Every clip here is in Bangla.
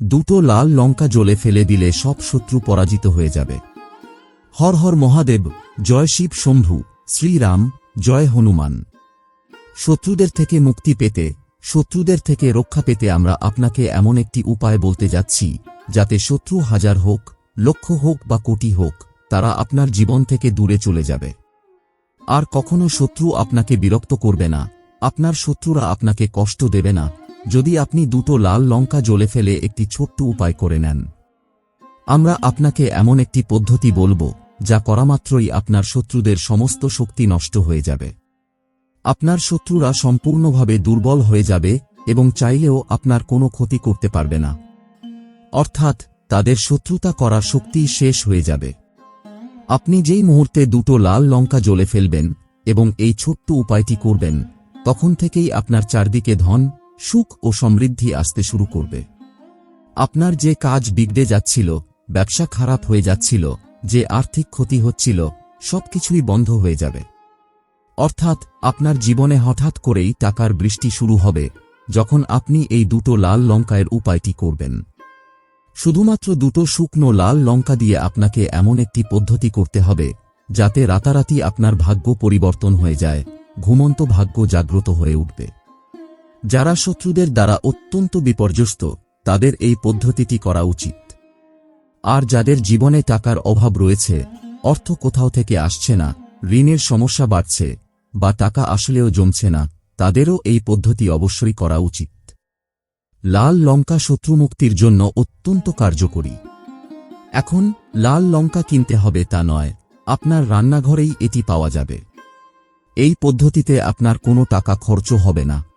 দুটো লাল লঙ্কা জ্বলে ফেলে দিলে সব শত্রু পরাজিত হয়ে যাবে। হর হর মহাদেব, জয় শিব শম্ভু, শ্রীরাম, জয় হনুমান। শত্রুদের থেকে মুক্তি পেতে, শত্রুদের থেকে রক্ষা পেতে আমরা আপনাকে এমন একটি উপায় বলতে যাচ্ছি, যাতে শত্রু হাজার হোক, লক্ষ হোক বা কোটি হোক, তারা আপনার জীবন থেকে দূরে চলে যাবে। আর কখনো শত্রু আপনাকে বিরক্ত করবে না, আপনার শত্রুরা আপনাকে কষ্ট দেবে না যদি আপনি দুটো লাল লঙ্কা জ্বলে ফেলে একটি ছোট্ট উপায় করে নেন। আমরা আপনাকে এমন একটি পদ্ধতি বলব, যা করামাত্রই আপনার শত্রুদের সমস্ত শক্তি নষ্ট হয়ে যাবে। আপনার শত্রুরা সম্পূর্ণভাবে দুর্বল হয়ে যাবে এবং চাইলেও আপনার কোনো ক্ষতি করতে পারবে না। অর্থাৎ, তাদের শত্রুতা করার শক্তি শেষ হয়ে যাবে। আপনি যেই মুহূর্তে দুটো লাল লঙ্কা জ্বলে ফেলবেন এবং এই ছোট্ট উপায়টি করবেন, তখন থেকেই আপনার চারদিকে ধন সুখ ও সমৃদ্ধি আসতে শুরু করবে। আপনার যে কাজ বিগড়ে যাচ্ছিল, ব্যবসা খারাপ হয়ে যাচ্ছিল, যে আর্থিক ক্ষতি হচ্ছিল, সবকিছুই বন্ধ হয়ে যাবে। অর্থাৎ, আপনার জীবনে হঠাৎ করেই টাকার বৃষ্টি শুরু হবে, যখন আপনি এই দুটো লাল লঙ্কায়ের উপায়টি করবেন। শুধুমাত্র দুটো শুকনো লাল লঙ্কা দিয়ে আপনাকে এমন একটি পদ্ধতি করতে হবে, যাতে রাতারাতি আপনার ভাগ্য পরিবর্তন হয়ে যায়, ঘুমন্ত ভাগ্য জাগ্রত হয়ে উঠবে। যারা শত্রুদের দ্বারা অত্যন্ত বিপর্যস্ত, তাদের এই পদ্ধতিটি করা উচিত। আর যাদের জীবনে টাকার অভাব রয়েছে, অর্থ কোথাও থেকে আসছে না, ঋণের সমস্যা বাড়ছে, বা টাকা আসলেও জমছে না, তাদেরও এই পদ্ধতি অবশ্যই করা উচিত। লাল লঙ্কা শত্রুমুক্তির জন্য অত্যন্ত কার্যকরী। এখন, লাল লঙ্কা কিনতে হবে তা নয়, আপনার রান্নাঘরেই এটি পাওয়া যাবে। এই পদ্ধতিতে আপনার কোনো টাকা খরচ হবে না।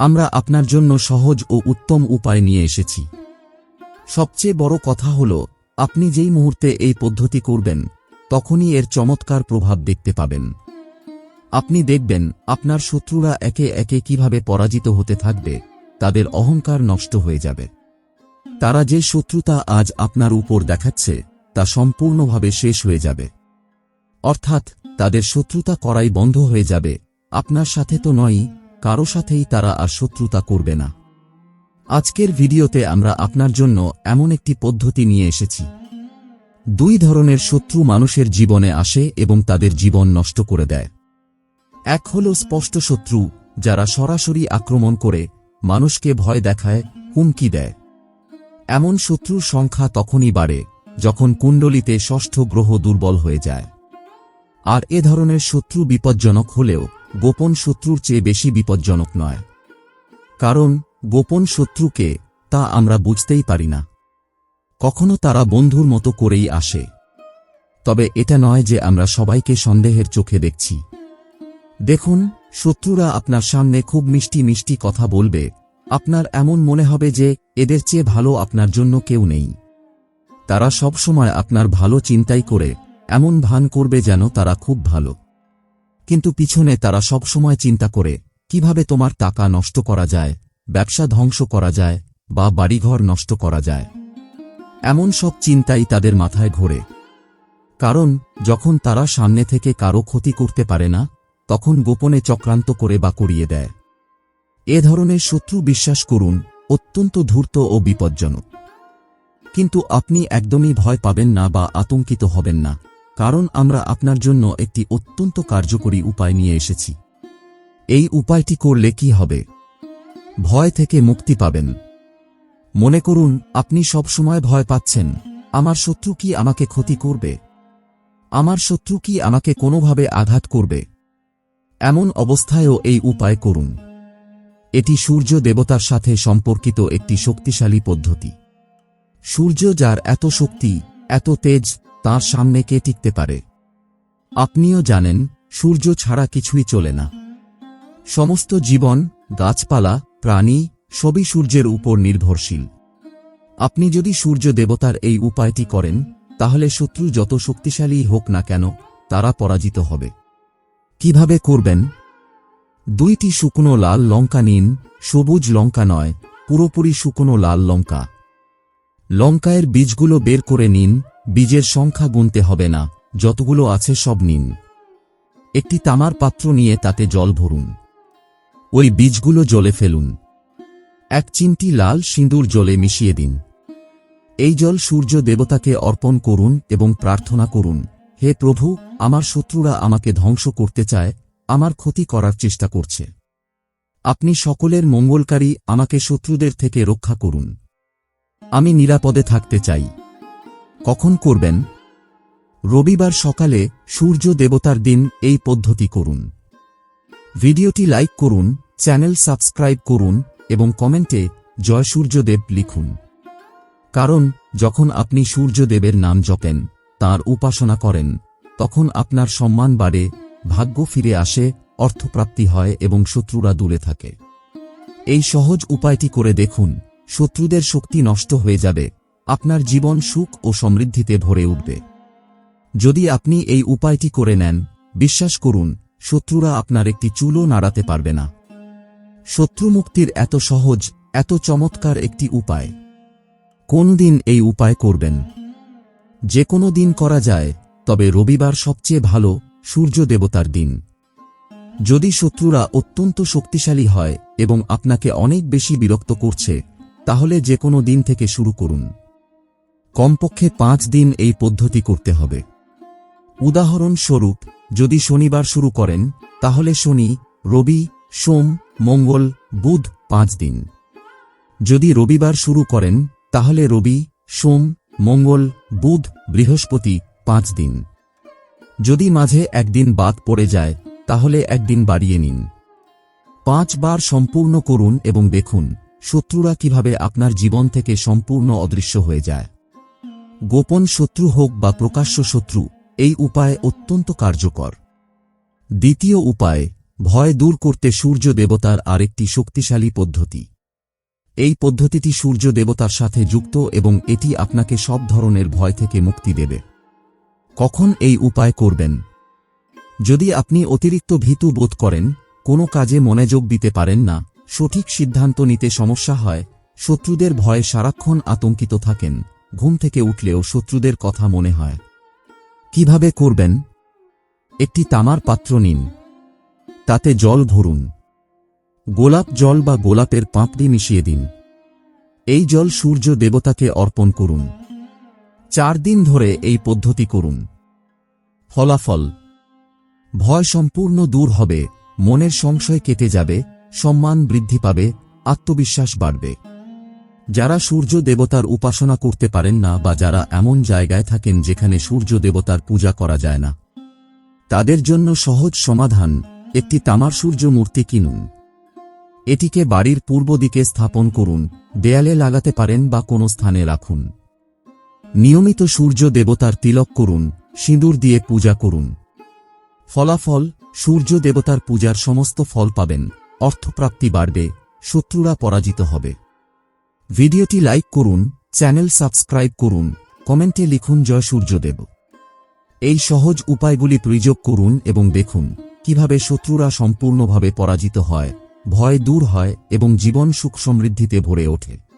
আমরা আপনার জন্য সহজ ও উত্তম উপায় নিয়ে এসেছি। সবচেয়ে বড় কথা হল, আপনি যেই মুহূর্তে এই পদ্ধতি করবেন, তখনই এর চমৎকার প্রভাব দেখতে পাবেন। আপনি দেখবেন, আপনার শত্রুরা একে একে কীভাবে পরাজিত হতে থাকবে, তাদের অহংকার নষ্ট হয়ে যাবে। তারা যে শত্রুতা আজ আপনার উপর দেখাচ্ছে, তা সম্পূর্ণভাবে শেষ হয়ে যাবে। অর্থাৎ, তাদের শত্রুতা করাই বন্ধ হয়ে যাবে, আপনার সাথে তো নয়ই কারও সাথেই তারা আর শত্রুতা করবে না। আজকের ভিডিওতে আমরা আপনার জন্য এমন একটি পদ্ধতি নিয়ে এসেছি। দুই ধরনের শত্রু মানুষের জীবনে আসে এবং তাদের জীবন নষ্ট করে দেয়। এক হল স্পষ্ট শত্রু, যারা সরাসরি আক্রমণ করে, মানুষকে ভয় দেখায়, হুমকি দেয়। এমন শত্রুর সংখ্যা তখনই বাড়ে, যখন কুণ্ডলিতে ষষ্ঠ গ্রহ দুর্বল হয়ে যায়। আর এ ধরনের শত্রু বিপজ্জনক হলেও গোপন শত্রুর চেয়ে বেশি বিপজ্জনক নয়। কারণ, গোপন শত্রুকে তা আমরা বুঝতেই পারি না। কখনো তারা বন্ধুর মতো করেই আসে। তবে এটা নয় যে আমরা সবাইকে সন্দেহের চোখে দেখছি। দেখুন, শত্রুরা আপনার সামনে খুব মিষ্টি মিষ্টি কথা বলবে। আপনার এমন মনে হবে যে, এদের চেয়ে ভালো আপনার জন্য কেউ নেই। তারা সবসময় আপনার ভালো চিন্তাই করে, এমন ভান করবে যেন তারা খুব ভালো। কিন্তু পিছনে তারা সব সময় চিন্তা করে, কীভাবে তোমার টাকা নষ্ট করা যায়, ব্যবসা ধ্বংস করা যায়, বা বাড়িঘর নষ্ট করা যায়। এমন সব চিন্তাই তাদের মাথায় ঘোরে। কারণ, যখন তারা সামনে থেকে কারও ক্ষতি করতে পারে না, তখন গোপনে চক্রান্ত করে বা করিয়ে দেয়। এ ধরনের শত্রু বিশ্বাস করুন, অত্যন্ত ধূর্ত ও বিপজ্জনক। কিন্তু আপনি একদমই ভয় পাবেন না বা আতঙ্কিত হবেন না। কারণ আমরা আপনার জন্য একটি অত্যন্ত কার্যকরী উপায় নিয়ে এসেছি। এই উপায়টি করলে কি হবে? ভয় থেকে মুক্তি পাবেন। মনে করুন, আপনি সব সময় ভয় পাচ্ছেন, আমার শত্রু কি আমাকে ক্ষতি করবে? আমার শত্রু কি আমাকে কোনোভাবে আঘাত করবে? এমন অবস্থায়ও এই উপায় করুন। এটি সূর্য দেবতার সাথে সম্পর্কিত একটি শক্তিশালী পদ্ধতি। সূর্য যার এত শক্তি, এত তেজ তার সামনে কে টিকতে পারে? আপনিও জানেন, সূর্য ছাড়া কিছুই চলে না। সমস্ত জীবন, গাছপালা, প্রাণী, সবই সূর্যের উপর নির্ভরশীল। আপনি যদি সূর্য দেবতার এই উপায়টি করেন, তাহলে শত্রু যত শক্তিশালী হোক না কেন, তারা পরাজিত হবে। কীভাবে করবেন? দুইটি শুকনো লাল লঙ্কা নিন, সবুজ লঙ্কা নয়, পুরোপুরি শুকনো লাল লঙ্কা। লঙ্কায়ের বীজগুলো বের করে নিন, বীজের সংখ্যা গুনতে হবে না, যতগুলো আছে সব নিন। একটি তামার পাত্র নিয়ে তাতে জল ভরুন। ওই বীজগুলো জলে ফেলুন। এক চিমটি লাল সিঁদুর জলে মিশিয়ে দিন। এই জল সূর্য দেবতাকে অর্পণ করুন এবং প্রার্থনা করুন, হে প্রভু, আমার শত্রুরা আমাকে ধ্বংস করতে চায়, আমার ক্ষতি করার চেষ্টা করছে। আপনি সকলের মঙ্গলকারী, আমাকে শত্রুদের থেকে রক্ষা করুন। আমি নিরাপদে থাকতে চাই। কখন করবেন? রবিবার সকালে সূর্য দেবতার দিন এই পদ্ধতি করুন। ভিডিওটি লাইক করুন, চ্যানেল সাবস্ক্রাইব করুন এবং কমেন্টে জয় সূর্যদেব লিখুন। কারণ, যখন আপনি সূর্যদেবের নাম জপেন, তার উপাসনা করেন, তখন আপনার সম্মান বাড়ে, ভাগ্য ফিরে আসে, অর্থপ্রাপ্তি হয় এবং শত্রুরা দূরে থাকে। এই সহজ উপায়টি করে দেখুন। শত্রুদের শক্তি নষ্ট হয়ে যাবে। আপনার জীবন সুখ ও সমৃদ্ধিতে ভরে উঠবে। যদি আপনি এই উপায়টি করে নেন, বিশ্বাস করুন, শত্রুরা আপনার একটি চুলও নাড়াতে পারবে না। শত্রু মুক্তির এত সহজ, এত চমৎকার একটি উপায়। কোন দিন এই উপায় করবেন? যে কোনো দিন করা যায়, তবে রবিবার সবচেয়ে ভালো, সূর্য দেবতার দিন। যদি শত্রুরা অত্যন্ত শক্তিশালী হয় এবং আপনাকে অনেক বেশি বিরক্ত করছে তাহলে যে কোনো দিন থেকে শুরু করুন। কমপক্ষে পাঁচ দিন এই পদ্ধতি করতে হবে। উদাহরণস্বরূপ, যদি শনিবার শুরু করেন, তাহলে শনি, রবি, সোম, মঙ্গল, বুধ পাঁচ দিন। যদি রবিবার শুরু করেন, তাহলে রবি, সোম, মঙ্গল, বুধ, বৃহস্পতি পাঁচ দিন। যদি মাঝে একদিন বাদ পড়ে যায়, তাহলে একদিন বাড়িয়ে নিন। পাঁচবার সম্পূর্ণ করুন এবং দেখুন শত্রুরা কীভাবে আপনার জীবন থেকে সম্পূর্ণ অদৃশ্য হয়ে যায়? গোপন শত্রু হোক বা প্রকাশ্য শত্রু, এই উপায় অত্যন্ত কার্যকর। দ্বিতীয় উপায়, ভয় দূর করতে সূর্য দেবতার আরেকটি শক্তিশালী পদ্ধতি। এই পদ্ধতিটি সূর্য দেবতার সাথে যুক্ত এবং এটি আপনাকে সব ধরনের ভয় থেকে মুক্তি দেবে। কখন এই উপায় করবেন? যদি আপনি অতিরিক্ত ভীতু বোধ করেন, কোনো কাজে মনোযোগ দিতে পারেন না। সঠিক সিদ্ধান্ত নিতে সমস্যা হয়, শত্রুদের ভয়ে সারাক্ষণ আতঙ্কিত থাকেন, ঘুম থেকে উঠলেও শত্রুদের কথা মনে হয়। কীভাবে করবেন? একটি তামার পাত্র নিন। তাতে জল ভরুন। গোলাপ জল বা গোলাপের পাঁপড়ি মিশিয়ে দিন। এই জল সূর্য দেবতাকে অর্পণ করুন। চার দিন ধরে এই পদ্ধতি করুন। ফলাফল। ভয় সম্পূর্ণ দূর হবে, মনের সংশয় কেটে যাবে সম্মান বৃদ্ধি পাবে, আত্মবিশ্বাস বাড়বে। যারা সূর্য দেবতার উপাসনা করতে পারেন না বা যারা এমন জায়গায় থাকেন যেখানে সূর্য দেবতার পূজা করা যায় না, তাদের জন্য সহজ সমাধান, একটি তামার সূর্য মূর্তি কিনুন। এটিকে বাড়ির পূর্ব দিকে স্থাপন করুন, দেয়ালে লাগাতে পারেন বা কোনো স্থানে রাখুন। নিয়মিত সূর্য দেবতার তিলক করুন, সিঁদুর দিয়ে পূজা করুন। ফলাফল, সূর্য দেবতার পূজার সমস্ত ফল পাবেন। অর্থপ্রাপ্তি বাড়বে, শত্রুরা পরাজিত হবে। ভিডিওটি লাইক করুন, চ্যানেল সাবস্ক্রাইব করুন, কমেন্টে লিখুন জয় সূর্যদেব। এই সহজ উপায়গুলি প্রয়োগ করুন এবং দেখুন, কীভাবে শত্রুরা সম্পূর্ণভাবে পরাজিত হয়, ভয় দূর হয় এবং জীবন সুখ সমৃদ্ধিতে ভরে ওঠে।